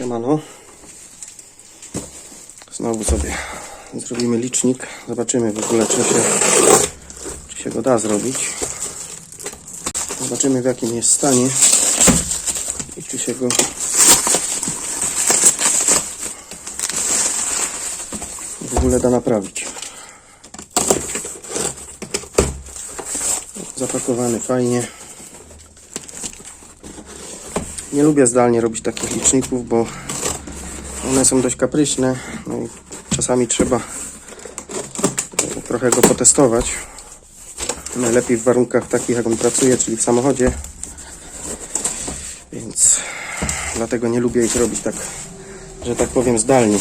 Siemano. Znowu sobie zrobimy licznik. Zobaczymy w ogóle, czy się, czy się go da zrobić. Zobaczymy w jakim jest stanie i czy się go w ogóle da naprawić. Zapakowany fajnie. Nie lubię zdalnie robić takich liczników, bo one są dość kapryśne. No i czasami trzeba trochę go potestować. Najlepiej w warunkach takich, jak on pracuje, czyli w samochodzie. Więc dlatego nie lubię ich robić tak, że tak powiem, zdalnie.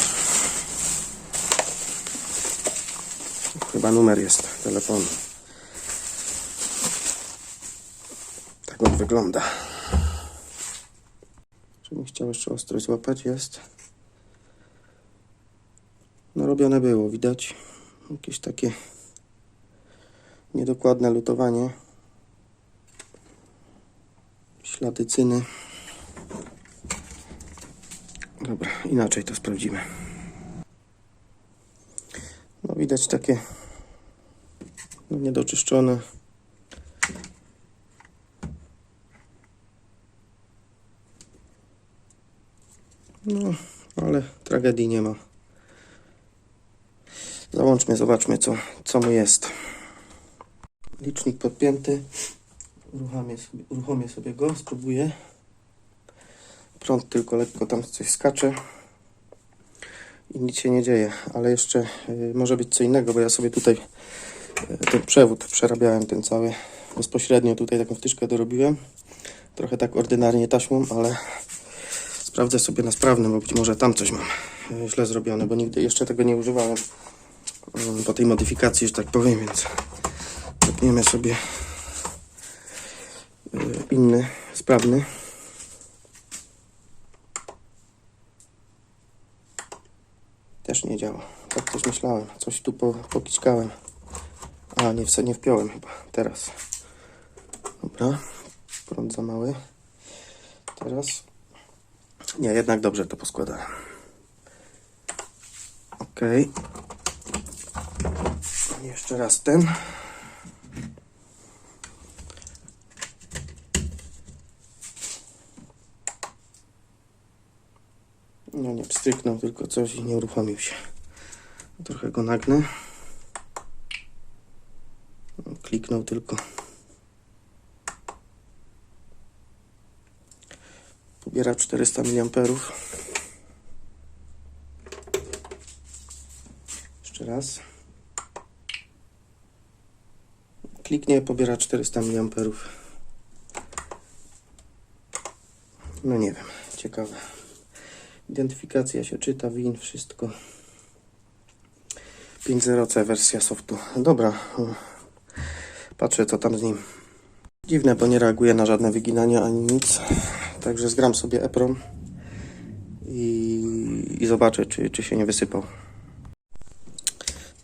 Chyba numer jest telefonu. Tak on wygląda. Chciał jeszcze ostrość złapać, jest. No robione było, widać. Jakieś takie niedokładne lutowanie. Ślady cyny. Dobra, inaczej to sprawdzimy. No widać takie no, niedoczyszczone. No, ale tragedii nie ma. Załączmy, zobaczmy co, co mu jest. Licznik podpięty. Uruchamię sobie, uruchomię sobie go, spróbuję. Prąd tylko lekko tam coś skacze. I nic się nie dzieje, ale jeszcze y, może być co innego, bo ja sobie tutaj y, ten przewód przerabiałem ten cały bezpośrednio tutaj taką wtyczkę dorobiłem. Trochę tak ordynarnie taśmą, ale Sprawdzę sobie na sprawnym, bo być może tam coś mam e, źle zrobione, bo nigdy jeszcze tego nie używałem mm, po tej modyfikacji, że tak powiem, więc zapniemy sobie e, inny, sprawny. Też nie działa. Tak też myślałem. Coś tu po, pokiczkałem. A, nie, w- nie wpiąłem chyba. Teraz. Dobra. Prąd za mały. Teraz nie, jednak dobrze to poskładałem. Ok. Jeszcze raz ten. No nie pstryknął tylko coś i nie uruchomił się. Trochę go nagnę. No, Kliknął tylko. Pobiera 400 mA. Jeszcze raz. Kliknie, pobiera 400 mA. No nie wiem, ciekawe. Identyfikacja się czyta, win, wszystko. 5.0C wersja softu. Dobra, patrzę co tam z nim. Dziwne, bo nie reaguje na żadne wyginania ani nic. Także zgram sobie EPROM i, i zobaczę, czy, czy się nie wysypał.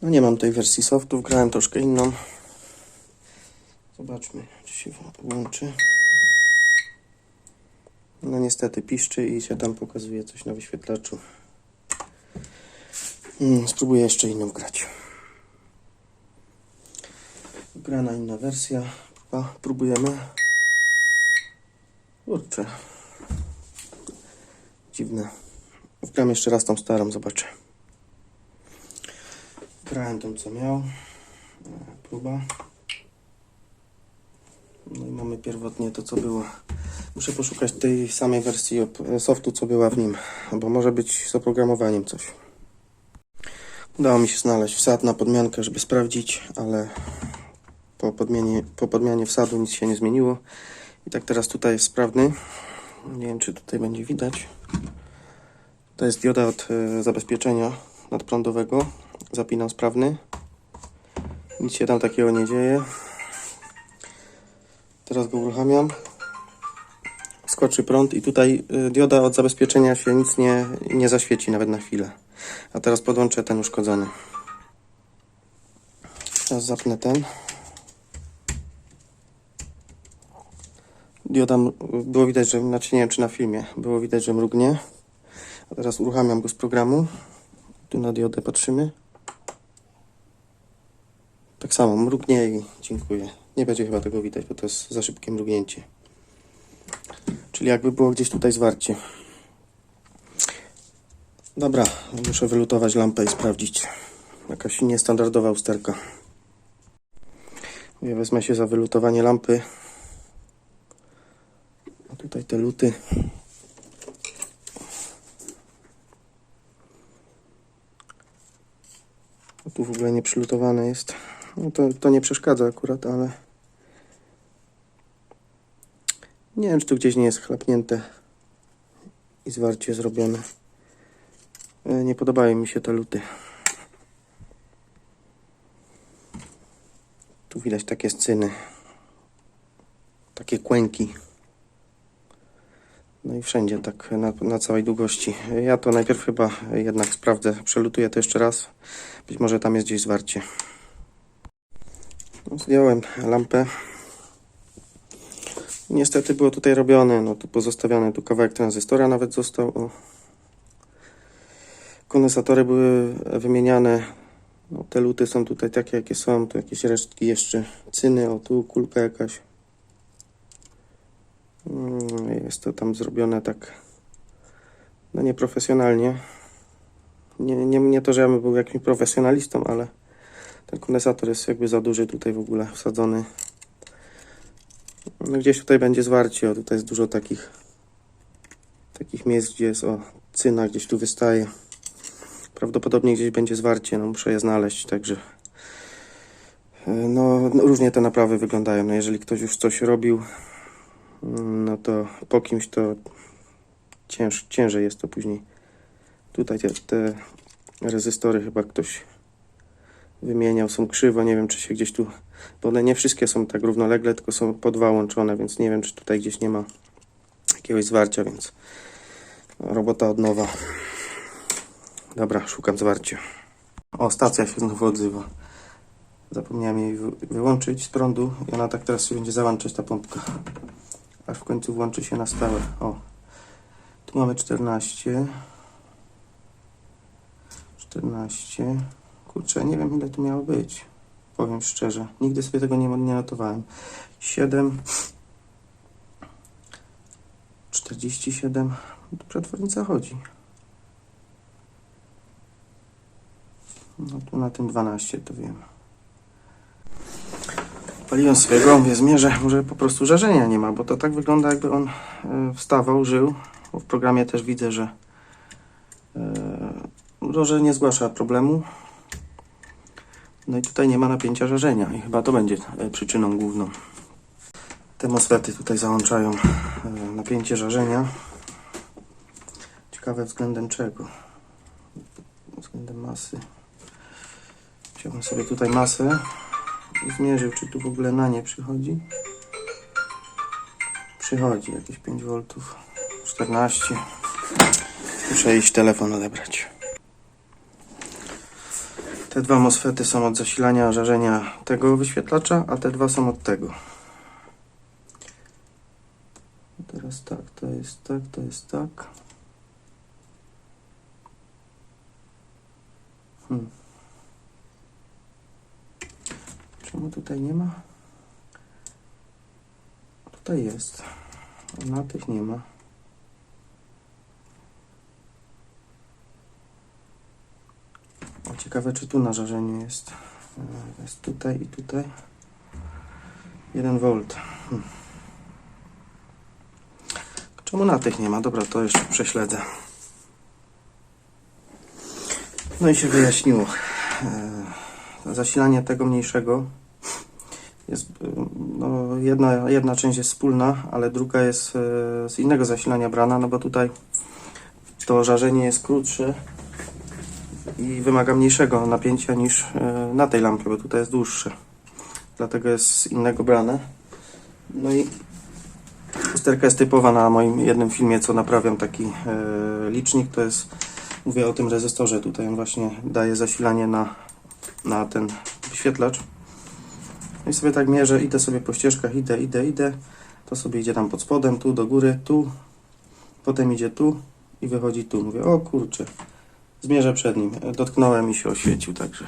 No nie mam tej wersji softu, grałem troszkę inną. Zobaczmy, czy się włączy. No niestety piszczy i się tam pokazuje coś na wyświetlaczu. Hmm, spróbuję jeszcze inną grać. Grana inna wersja. Próbujemy. Kurczę. Dziwne. Wgram jeszcze raz tą starą, zobaczę. Grałem tą, co miał. Próba. No i mamy pierwotnie to, co było. Muszę poszukać tej samej wersji softu, co była w nim, bo może być z oprogramowaniem coś. Udało mi się znaleźć wsad na podmiankę, żeby sprawdzić, ale po podmianie, po podmianie wsadu nic się nie zmieniło. I tak teraz tutaj jest sprawny. Nie wiem, czy tutaj będzie widać. To jest dioda od e, zabezpieczenia nadprądowego. Zapinam sprawny. Nic się tam takiego nie dzieje. Teraz go uruchamiam. Skoczy prąd i tutaj y, dioda od zabezpieczenia się nic nie, nie zaświeci nawet na chwilę. A teraz podłączę ten uszkodzony. Teraz zapnę ten. Dioda, było widać, że, znaczy nie wiem czy na filmie, było widać, że mrugnie. A teraz uruchamiam go z programu. Tu na diodę patrzymy. Tak samo mrugnie i dziękuję. Nie będzie chyba tego widać, bo to jest za szybkie mrugnięcie. Czyli jakby było gdzieś tutaj zwarcie. Dobra, muszę wylutować lampę i sprawdzić. Jakaś niestandardowa usterka. Ja wezmę się za wylutowanie lampy. Tutaj te luty. Tu w ogóle nie przylutowane jest. No to, to nie przeszkadza akurat, ale nie wiem, czy tu gdzieś nie jest chlapnięte i zwarcie zrobione. E, Nie podobają mi się te luty. Tu widać takie scyny. Takie kłęki. I wszędzie tak na, na całej długości. Ja to najpierw chyba jednak sprawdzę. Przelutuję to jeszcze raz. Być może tam jest gdzieś zwarcie. No, zdjąłem lampę. Niestety było tutaj robione, no tu pozostawiony, tu kawałek tranzystora nawet został. O. Kondensatory były wymieniane. No, te luty są tutaj takie, jakie są. Tu jakieś resztki jeszcze. Cyny, o tu kulka jakaś. Mm, Jest to tam zrobione tak no nieprofesjonalnie. Nie, nie, nie to, że ja bym był jakimś profesjonalistą, ale ten kondensator jest jakby za duży tutaj w ogóle wsadzony. No gdzieś tutaj będzie zwarcie, o tutaj jest dużo takich takich miejsc, gdzie jest o cyna gdzieś tu wystaje. Prawdopodobnie gdzieś będzie zwarcie, no muszę je znaleźć, także e, no, no różnie te naprawy wyglądają. No jeżeli ktoś już coś robił, no to po kimś to cięż, ciężej jest to później. Tutaj te, te rezystory chyba ktoś wymieniał, są krzywo, nie wiem czy się gdzieś tu, bo one nie wszystkie są tak równolegle, tylko są po dwa łączone, więc nie wiem czy tutaj gdzieś nie ma jakiegoś zwarcia, więc robota od nowa. Dobra, szukam zwarcia. O, stacja się znowu odzywa. Zapomniałem jej wy- wyłączyć z prądu i ona tak teraz się będzie załączać ta pompka. Aż w końcu włączy się na stałe. O, tu mamy 14. 14. Kurczę, nie wiem ile tu miało być. Powiem szczerze. Nigdy sobie tego nie, nie notowałem. 7. 47. Tu przetwornica chodzi. No tu na tym 12 to wiem. Paliłem sobie gąbie, zmierzę. Może po prostu żarzenia nie ma, bo to tak wygląda jakby on e, wstawał, żył. Bo w programie też widzę, że e, no, że nie zgłasza problemu. No i tutaj nie ma napięcia żarzenia i chyba to będzie e, przyczyną główną. Te MOSFETy tutaj załączają napięcie żarzenia. Ciekawe względem czego? Względem masy. Wziąłem sobie tutaj masę zmierzył, czy tu w ogóle na nie przychodzi. Przychodzi jakieś 5 V. 14. Muszę iść telefon odebrać. Te dwa MOSFETy są od zasilania żarzenia tego wyświetlacza, a te dwa są od tego. Teraz tak, to jest tak, to jest tak. Hmm. Czemu tutaj nie ma? Tutaj jest. Na tych nie ma. O, ciekawe, czy tu na żarzeniu jest. E, Jest tutaj i tutaj. 1 V. Hmm. Czemu na tych nie ma? Dobra, to jeszcze prześledzę. No i się wyjaśniło. Zasilanie tego mniejszego jest, no, jedna, jedna część jest wspólna, ale druga jest e, z innego zasilania brana, no bo tutaj to żarzenie jest krótsze i wymaga mniejszego napięcia niż e, na tej lampie, bo tutaj jest dłuższe. Dlatego jest z innego brane. No i Usterka jest typowa na moim jednym filmie, co naprawiam taki e, licznik. To jest, mówię o tym rezystorze. Tutaj on właśnie daje zasilanie na, na ten wyświetlacz. No i sobie tak mierzę, idę sobie po ścieżkach, idę, idę, idę. To sobie idzie tam pod spodem, tu do góry, tu. Potem idzie tu i wychodzi tu. Mówię, o kurczę, zmierzę przed nim. Dotknąłem i się oświecił, także.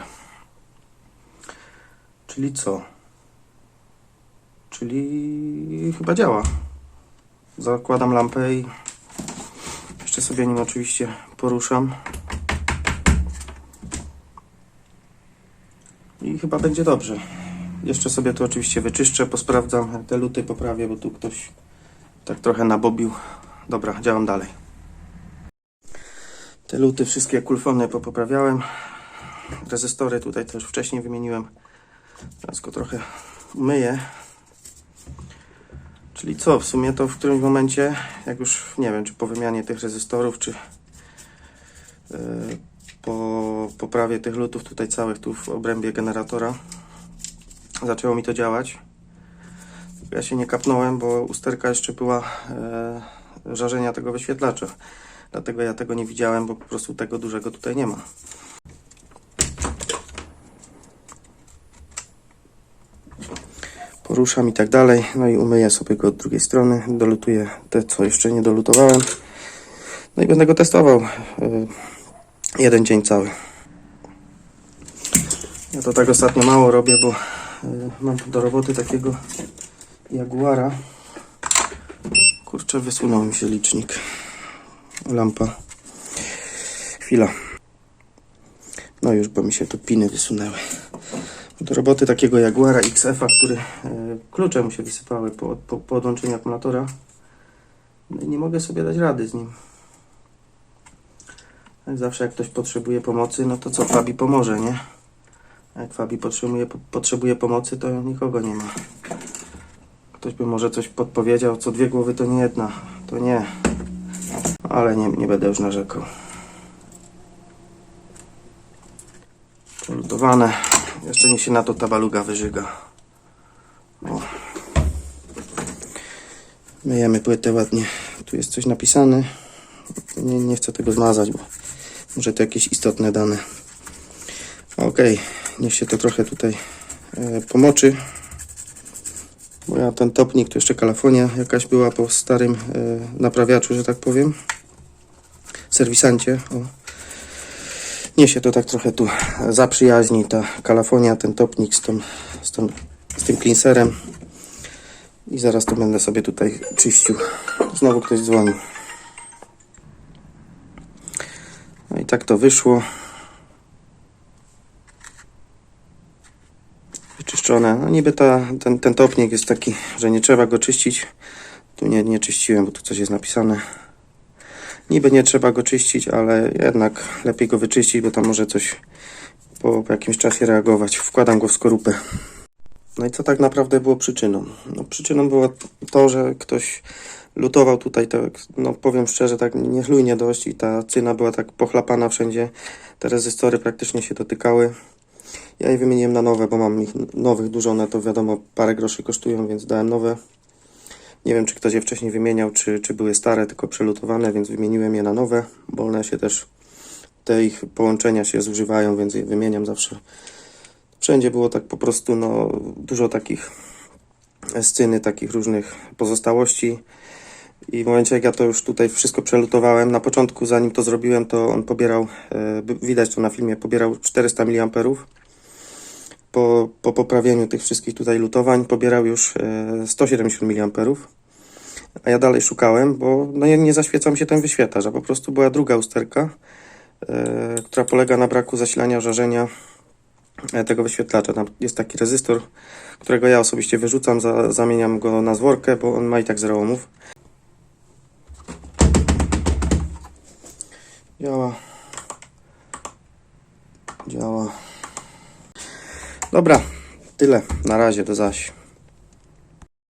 Czyli co? Czyli chyba działa. Zakładam lampę i jeszcze sobie nim oczywiście poruszam. I chyba będzie dobrze. Jeszcze sobie tu oczywiście wyczyszczę, posprawdzam te luty, poprawię, bo tu ktoś tak trochę nabobił. Dobra, działam dalej. Te luty, wszystkie kulfony popoprawiałem. Rezystory tutaj też wcześniej wymieniłem. Teraz go trochę umyję. Czyli co, w sumie to w którymś momencie, jak już nie wiem, czy po wymianie tych rezystorów, czy yy, po poprawie tych lutów tutaj całych tu w obrębie generatora, zaczęło mi to działać. Ja się nie kapnąłem, bo usterka jeszcze była e, żarzenia tego wyświetlacza. Dlatego ja tego nie widziałem, bo po prostu tego dużego tutaj nie ma. Poruszam i tak dalej. No i umyję sobie go od drugiej strony. Dolutuję te, co jeszcze nie dolutowałem. No i będę go testował e, jeden dzień cały. Ja to tak ostatnio mało robię, bo e, mam do roboty takiego Jaguara. Kurczę, wysunął mi się licznik. Lampa. Chwila. No już, bo mi się tu piny wysunęły. Do roboty takiego Jaguara XF-a, który e, klucze mu się wysypały po, po, po odłączeniu akumulatora. No i nie mogę sobie dać rady z nim. Zawsze jak ktoś potrzebuje pomocy, no to co, Fabi pomoże, nie? A jak Fabi potrzebuje, po- potrzebuje pomocy, to nikogo nie ma. Ktoś by może coś podpowiedział, co dwie głowy to nie jedna. To nie. Ale nie, nie będę już narzekał. Polutowane. Jeszcze niech się na to ta baluga wyżyga. O. Myjemy płytę ładnie. Tu jest coś napisane. Nie, nie chcę tego zmazać, bo może to jakieś istotne dane. Ok, niech się to trochę tutaj e, pomoczy. Bo ja ten topnik, to jeszcze kalafonia jakaś była po starym e, naprawiaczu, że tak powiem. Serwisancie. O. Się to tak trochę tu zaprzyjaźni, ta kalafonia, ten topnik z, tą, z, tą, z tym cleanserem. I zaraz to będę sobie tutaj czyścił. Znowu ktoś dzwoni. No i tak to wyszło. Wyczyszczone. No niby ta, ten, ten topnik jest taki, że nie trzeba go czyścić. Tu nie, nie czyściłem, bo tu coś jest napisane. Niby nie trzeba go czyścić, ale jednak lepiej go wyczyścić, bo tam może coś po, jakimś czasie reagować. Wkładam go w skorupę. No i co tak naprawdę było przyczyną? No, przyczyną było to, że ktoś lutował tutaj, tak, no powiem szczerze, tak niechlujnie dość i ta cyna była tak pochlapana wszędzie. Te rezystory praktycznie się dotykały. Ja je wymieniłem na nowe, bo mam ich nowych dużo, one to wiadomo parę groszy kosztują, więc dałem nowe. Nie wiem, czy ktoś je wcześniej wymieniał, czy, czy były stare, tylko przelutowane, więc wymieniłem je na nowe, bo one się też, te ich połączenia się zużywają, więc je wymieniam zawsze. Wszędzie było tak po prostu, no, dużo takich sceny, takich różnych pozostałości. I w momencie, jak ja to już tutaj wszystko przelutowałem, na początku, zanim to zrobiłem, to on pobierał, e, widać to na filmie, pobierał 400 mA. Po, po poprawieniu tych wszystkich tutaj lutowań pobierał już e, 170 mA. A ja dalej szukałem, bo no, nie, zaświecał mi się ten wyświetlacz, a po prostu była druga usterka, e, która polega na braku zasilania żarzenia e, tego wyświetlacza. Tam jest taki rezystor, którego ja osobiście wyrzucam, za, zamieniam go na zworkę, bo on ma i tak 0 ohmów. Działa. Działa. Dobra, tyle. Na razie, do zaś.